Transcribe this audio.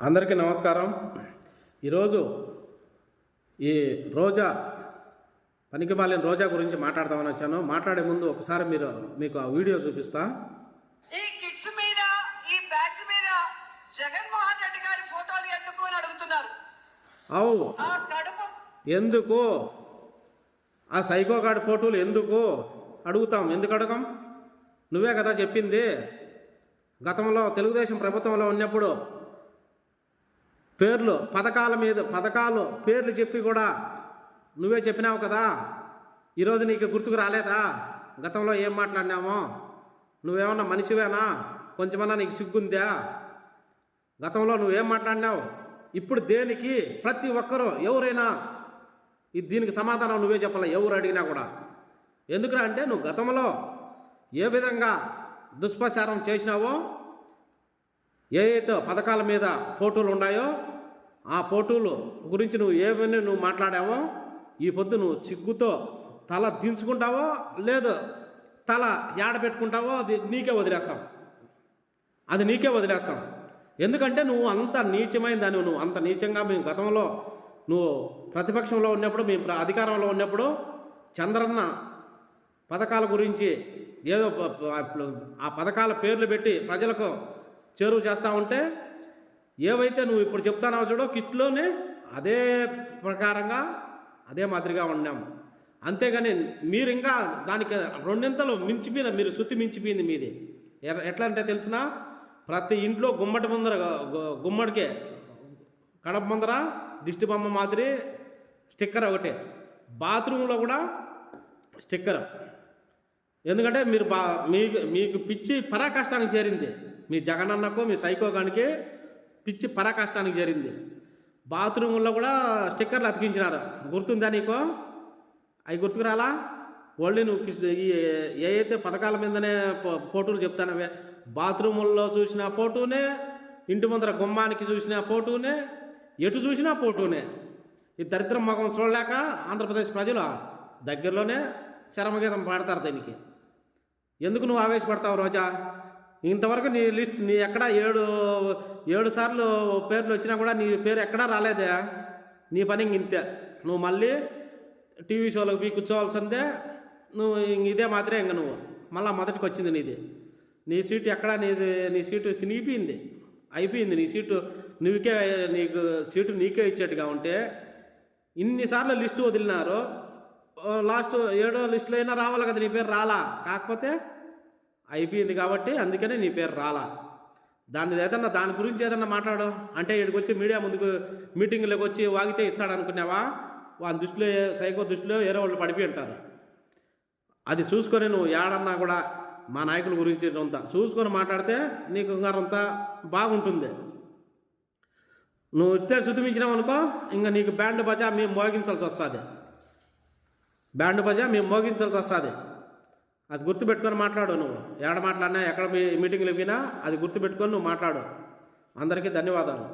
అందరికీ నమస్కారం. ఈరోజు ఈ రోజా పనికి మాలిన రోజా గురించి మాట్లాడదామని వచ్చాను. మాట్లాడే ముందు ఒకసారి మీరు మీకు ఆ వీడియో చూపిస్తా. ఈ కిడ్స్ మీద ఈ బ్యాగ్స్ మీద జగన్మోహన్ రెడ్డి గారి ఫోటోలు ఎందుకు అని అడుగుతున్నారు? అవు. ఆ కడుపు. ఎందుకు? ఆ సైకోగాడి ఫోటోలు ఎందుకు? అడుగుతాం. ఎందుకు అడగం? నువ్వే కదా చెప్పింది. గతంలో తెలుగుదేశం ప్రభుత్వంలో ఉన్నప్పుడు పేర్లు పథకాల మీద పథకాలు పేర్లు చెప్పి కూడా నువ్వే చెప్పినావు కదా. ఈరోజు నీకు గుర్తుకు రాలేదా? గతంలో ఏం మాట్లాడినామో? నువ్వేమన్నా మనిషివేనా? కొంచెమన్నా నీకు సిగ్గుందా? గతంలో నువ్వేం మాట్లాడినావు? ఇప్పుడు దేనికి? ప్రతి ఒక్కరూ ఎవరైనా దీనికి సమాధానం నువ్వే చెప్పాలి? ఎవరు అడిగినా కూడా. ఎందుకురా అంటే నువ్వు గతంలో ఏ విధంగా దుష్ప్రచారం చేసినావో ఏ అయితే పథకాల మీద ఫోటోలు ఉన్నాయో ఆ ఫోటోలు గురించి నువ్వు ఏమైనా నువ్వు మాట్లాడావో ఈ పొద్దు నువ్వు చిగ్గుతో తల దించుకుంటావో లేదు తల ఏడ పెట్టుకుంటావో అది నీకే వదిలేస్తాం. అది నీకే వదిలేస్తాం. ఎందుకంటే నువ్వు అంత నీచమైన దాన్ని నువ్వు అంత నీచంగా మేము గతంలో నువ్వు ప్రతిపక్షంలో ఉన్నప్పుడు మేము ప్ర- అధికారంలో ఉన్నప్పుడు చంద్రన్న పథకాల గురించి ఏదో ఆ పథకాల పేర్లు పెట్టి ప్రజలకు చేరువ చేస్తూ ఉంటే ఏవైతే నువ్వు ఇప్పుడు చెప్తానో చూడో కిట్లోనే అదే ప్రకారంగా అదే మాదిరిగా ఉన్నాం. అంతేగాని మీరు ఇంకా దానికి రెండింతలు మించిపోయిన మీరు శుద్ధి మించిపోయింది మీది. ఎ- ఎట్లా అంటే తెలిసిన ప్రతి ఇంట్లో గుమ్మటి ముందర గుమ్మడికే కడప ముందర దిష్టి బొమ్మ మాదిరి స్టిక్కర్ ఒకటే. బాత్రూంలో కూడా స్టిక్కర్. ఎందుకంటే మీరు బా మీకు మీకు పిచ్చి పరాకాష్టానికి చేరింది. మీ జగనన్నకు మీ సైకోగానికి పిచ్చి పరాకాష్టానికి జరిగింది బాత్రూముల్లో కూడా స్టిక్కర్లు అతికించినారు. గుర్తుందా నీకు? అవి గుర్తుకురాలా? ఓన్లీ నువ్వు ఈ ఏ అయితే పథకాల మీదనే ఫోటోలు చెప్తానవే బాత్రూముల్లో చూసిన ఫోటోనే ఇంటి ముందర గుమ్మానికి చూసిన ఫోటోనే ఎటు చూసినా ఫోటోనే ఈ దరిద్రం మగం చూడలేక ఆంధ్రప్రదేశ్ ప్రజలు దగ్గరలోనే చరమగీతం పాడతారు దీనికి. ఎందుకు నువ్వు ఆవేశపడతావు రోజా? ఇంతవరకు నీ లిస్ట్ నీ ఎక్కడ ఏడు ఏడు సార్లు పేర్లు వచ్చినా కూడా నీ పేరు ఎక్కడా రాలేదే నీ పని ఇంతే. నువ్వు మళ్ళీ టీవీ షోలకు పోయి కూర్చోవాల్సిందే. నువ్వు ఇంక ఇదే మాత్రమే ఇంక నువ్వు. మళ్ళీ మొదటికి వచ్చింది నీది. నీ సీటు ఎక్కడ నీది? నీ సీటు చినిగిపోయింది అయిపోయింది. నీ సీటు నువ్వుకే నీకు సీటు నీకే ఇచ్చేట్టుగా ఉంటే ఇన్నిసార్లు లిస్టు వదిలినారు లాస్ట్ ఏడో లిస్టులో అయినా రావాలి కదా నీ పేరు రాలా. కాకపోతే అయిపోయింది కాబట్టి అందుకనే నీ పేరు రాలా. దాని ఏదన్నా దాని గురించి ఏదన్నా మాట్లాడు. అంటే ఇక్కడికి వచ్చి మీడియా ముందుకు మీటింగ్లోకి వచ్చి వాగితే ఇస్తాడు అనుకున్నావా వాని దృష్టిలో సైకో దృష్టిలో వేరే వాళ్ళు పడిపోయి ఉంటారు. అది చూసుకొని నువ్వు ఏడన్నా కూడా మా నాయకుల గురించి అంతా చూసుకొని మాట్లాడితే నీకు అంతా బాగుంటుంది. నువ్వు ఇట్టే శుతిమించినావు అనుకో ఇంకా నీకు బ్యాండ్ బజా మేము మోగించాల్సి వస్తుంది. బ్యాండ్ బజా మేము మోగించాల్సి వస్తుంది. అది గుర్తుపెట్టుకొని మాట్లాడు నువ్వు. ఎక్కడ మాట్లాడినా ఎక్కడ మీ మీటింగ్లు ఇవ్వినా అది గుర్తుపెట్టుకొని నువ్వు మాట్లాడు. అందరికీ ధన్యవాదాలు.